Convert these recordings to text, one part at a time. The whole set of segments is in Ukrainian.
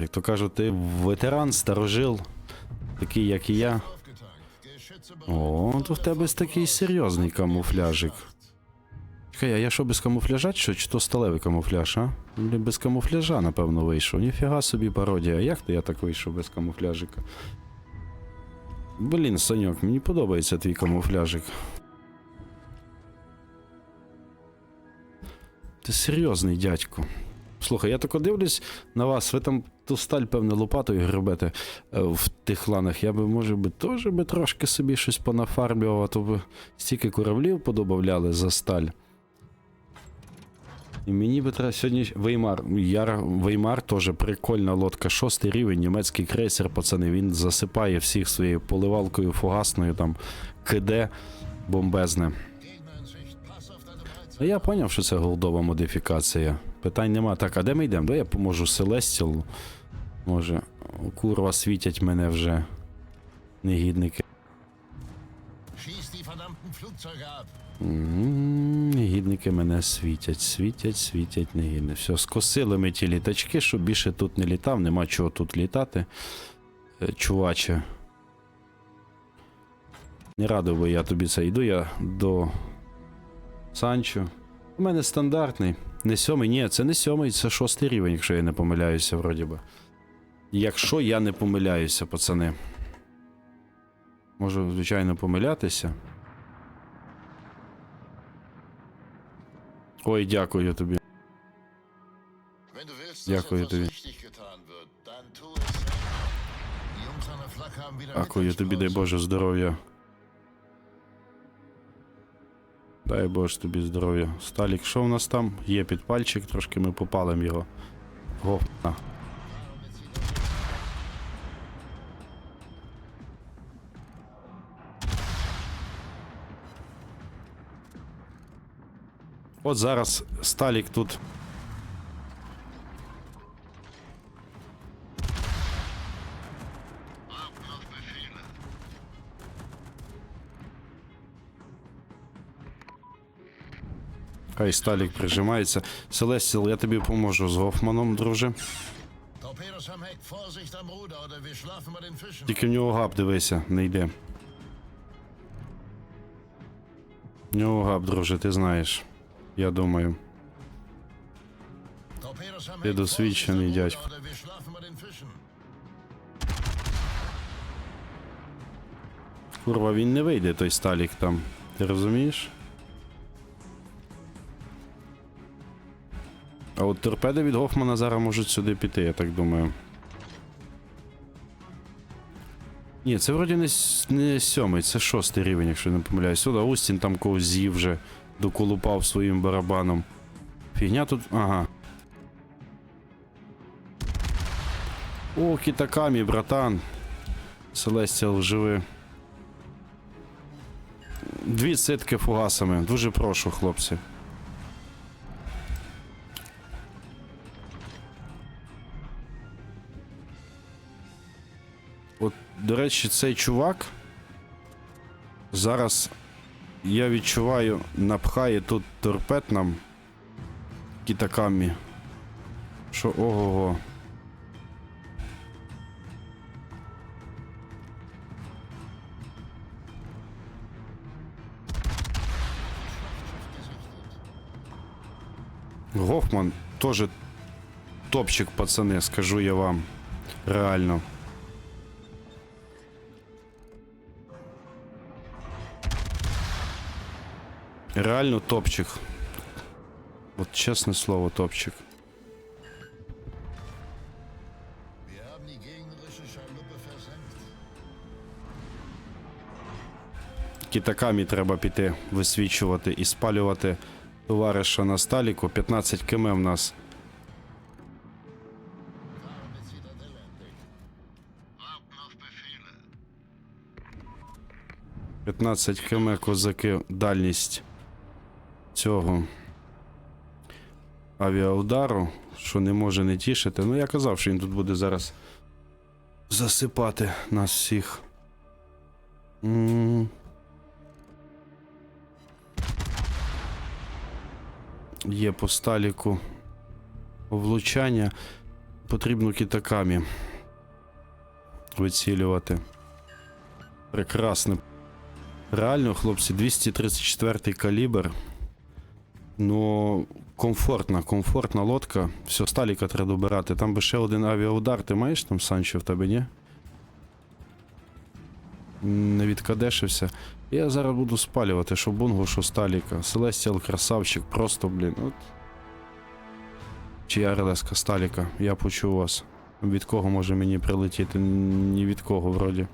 Як то кажуть, ти ветеран, старожил, такий, як і я. О, то в тебе такий серйозний камуфляжик. Чекай, а я що без камуфляжа, що? Чи то сталевий камуфляж, а? Без камуфляжа, напевно, вийшов. Ніфіга собі пародія. Як то я так вийшов без камуфляжика? Блін, Саньок, мені подобається твій камуфляжик. Ти серйозний дядько. Слухай, я тако дивлюсь на вас, ви там ту сталь, певне, лопатою гребете е, в тих ланах. Я би, може би, теж би трошки собі щось понафарбював, а то би стільки кораблів подобавляли за сталь. І мені би треба сьогодні Веймар. Яр Веймар теж прикольна лодка. Шостий рівень, німецький крейсер, пацани. Він засипає всіх своєю поливалкою фугасною, там КД бомбезне. Ну, я зрозумів, що це голдова модифікація. Питань нема. Так, а де ми йдемо? Де я поможу Селестіл? Може, курва світять мене вже. Негідники. Негідники мене світять, світять, світять негідники. Все, скосили ми ті літачки, щоб більше тут не літав, нема чого тут літати. Е, Чуваче. Не радив би я тобі це. Йду я до Санчо. У мене стандартний. Не сьомий, ні, це не сьомий, це шостий рівень, якщо я не помиляюся, вроді би. Якщо я не помиляюся, пацани. Можу, звичайно, помилятися. Ой, дякую тобі. Дякую тобі. Дякую тобі, дай Боже, здоров'я. Дай Боже тобі здоров'я. Сталік, що в нас там? Є підпальчик, трошки ми попалимо його. Гофна. От зараз Сталік тут Хай Сталік прижимається. Селестіл, я тобі поможу з Гофманом, друже. Тільки в нього габ, дивися, не йде. В нього габ, друже, ти знаєш. Я думаю. Ти досвідчений дядько. Курва, він не вийде, той Сталік там. Ти розумієш? А от торпеди від Гофмана зараз можуть сюди піти, я так думаю. Ні, це вроді не, не сьомий, це шостий рівень, якщо не помиляюсь. Сюди Устін там когось з'їв вже, доколупав своїм барабаном. Фігня тут. Ага. О, Кітакамі, братан. Селестіал живи. Дві ситки фугасами. Дуже прошу, хлопці. До речі, цей чувак. Зараз я відчуваю, напхає тут торпед нам кітакамі. Що ого-го. Гофман теж топчик, пацани, скажу я вам. Реально. Реально топчик. От чесне слово, топчик. Кітакамі треба піти висвічувати і спалювати товариша на сталіку. 15 км в нас. 15 км козаки дальність цього авіаудару, що не може не тішити. Ну, я казав, що він тут буде зараз засипати нас всіх. М. Є по сталіку влучання. потрібно кітакамі вицілювати. Прекрасно. Реально, хлопці, 234 калібр. Ну, комфортна, комфортна лодка. Все, сталіка треба добирати. Там би ще один авіаудар. Ти маєш там Санчо в тебе, ні? Не відкадешився. Я зараз буду спалювати, що бунгу, що сталіка. Селестіал красавчик, просто, блін. От. Чи РЛС Сталіка, я почув вас. Від кого може мені прилетіти? Ні від кого, вроді.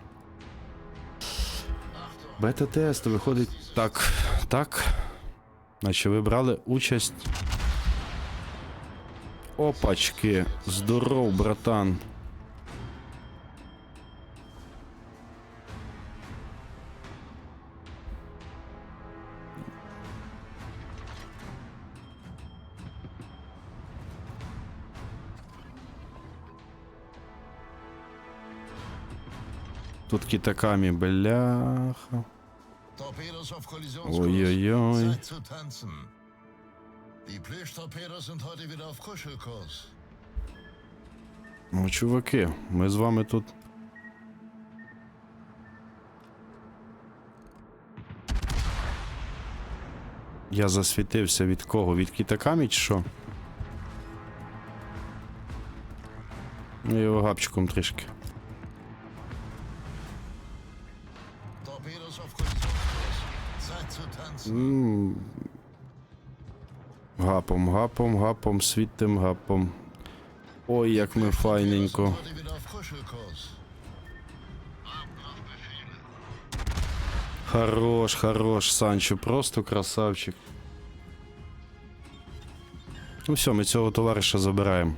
Бета-тест виходить так. Так. Наче ви брали участь. Опачки. Здоров, братан. Тут китаками, бляха. Torpedos auf Kollisionskurs. Ой-ой-ой. Zeit zu tanzen. Die Plüsch-Torpedos sind heute wieder auf Kuschelkurs. Ну, чуваки, ми з вами тут. Я засвітився від кого? Від кітакамі чи що? Ну, його гапчиком трішки. Zu Гапом, гапом, гапом, світим гапом. Ой, як ми файненько. Хорош, хорош, Санчо, просто красавчик. Ну все, ми цього товариша забираємо.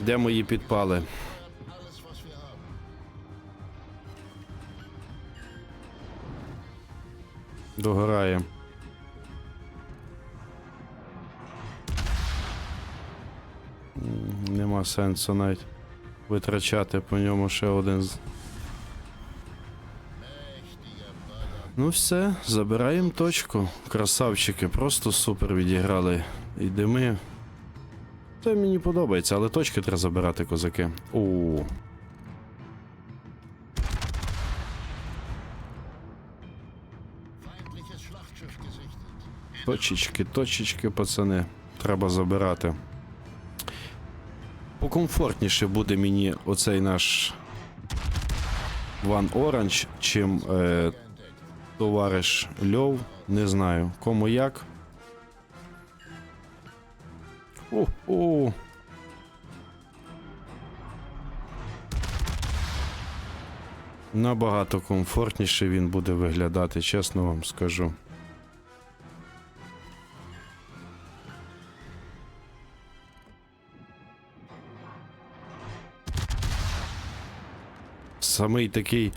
Де мої підпали? Догорає. Нема сенсу навіть витрачати по ньому ще один. Ну все, забираємо точку. Красавчики, просто супер відіграли. Йдемо. Це мені подобається, але точки треба забирати, козаки. О. Точечки, точечки, пацани. Треба забирати. Покомфортніше буде мені оцей наш One Orange, чим е, товариш Льов. Не знаю, кому як. О, о. Набагато комфортніше він буде виглядати, чесно вам скажу. Самий такий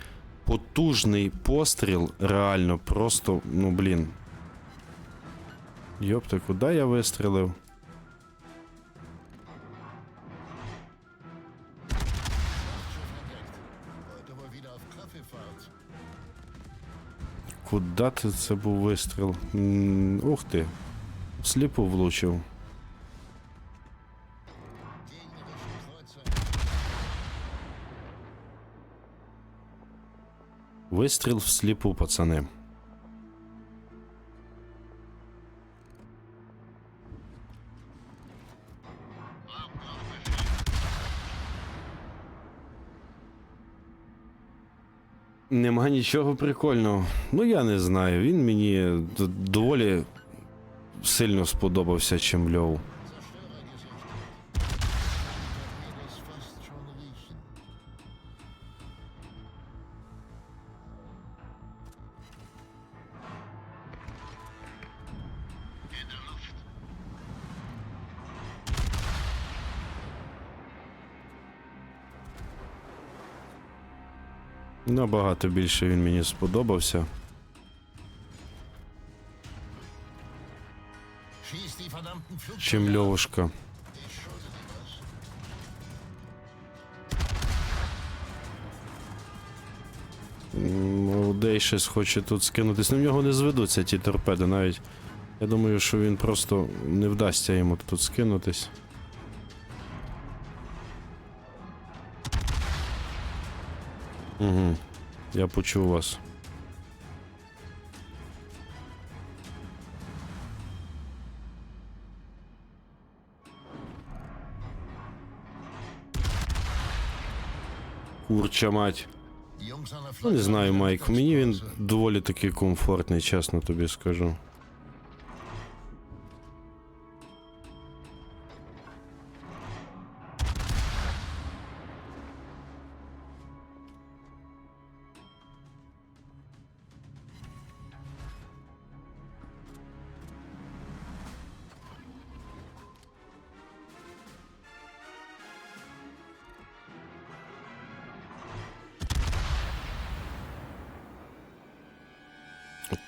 потужний постріл, реально, просто, ну блін. Йопта, куди я вистрілив? Куда ти це був вистріл? М, Ух ти. Сліпо влучив. Вистріл всліпу, пацани. Нема нічого прикольного. Ну я не знаю. Він мені доволі сильно сподобався, чим льов. Набагато більше він мені сподобався. Чим льовушка. Ich schulde dir was. М, Молодець. цей щось хоче тут скинутись. На нього не зведуться ті торпеди навіть. Я думаю, що він просто не вдасться йому тут скинутись. Угу. Я почув вас. Курча мать. Ну, не знаю, Майк. Мені він доволі таки комфортний, чесно тобі скажу.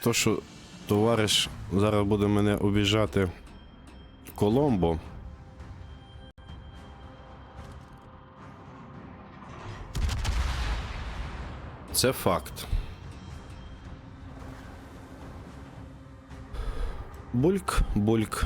То, що товариш зараз буде мене обіжати Коломбо. Це факт. Бульк, бульк.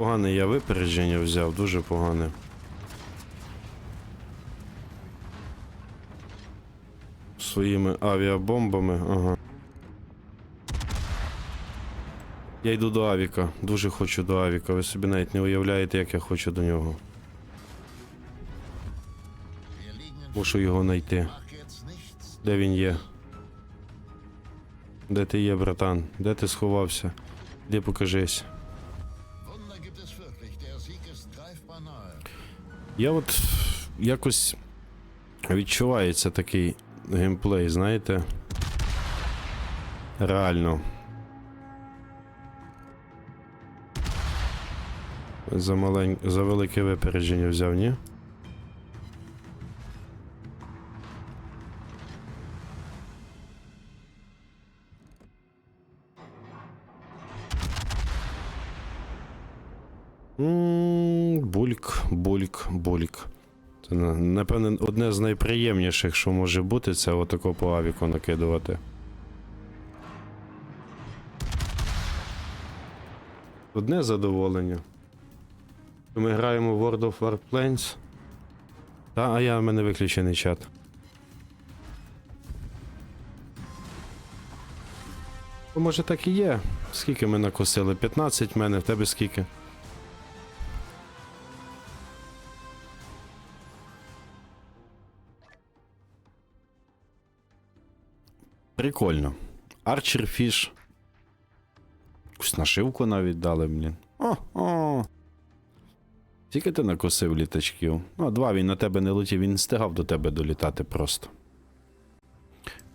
Погане я випередження взяв, дуже погане. Своїми авіабомбами, ага. Я йду до Авіка, дуже хочу до Авіка. Ви собі навіть не уявляєте, як я хочу до нього. Мушу його знайти. Де він є? Де ти є, братан? Де ти сховався? Де покажись? Я от якось відчувається такий геймплей, знаєте? Реально. За малень... за велике випередження взяв, ні? Бульк, бульк, бульк. Це на- напевне одне з найприємніших, що може бути, це отако по авіку накидувати. Одне задоволення. Ми граємо в World of Warplanes. Та, а я в мене виключений чат. Може так і є. Скільки ми накосили? 15 в мене, в тебе скільки? Прикольно. Арчер Фіш. Якусь нашивку навіть дали, блін. О, о. Тільки ти накосив літачків. Ну, а два він на тебе не летів, він не стигав до тебе долітати просто.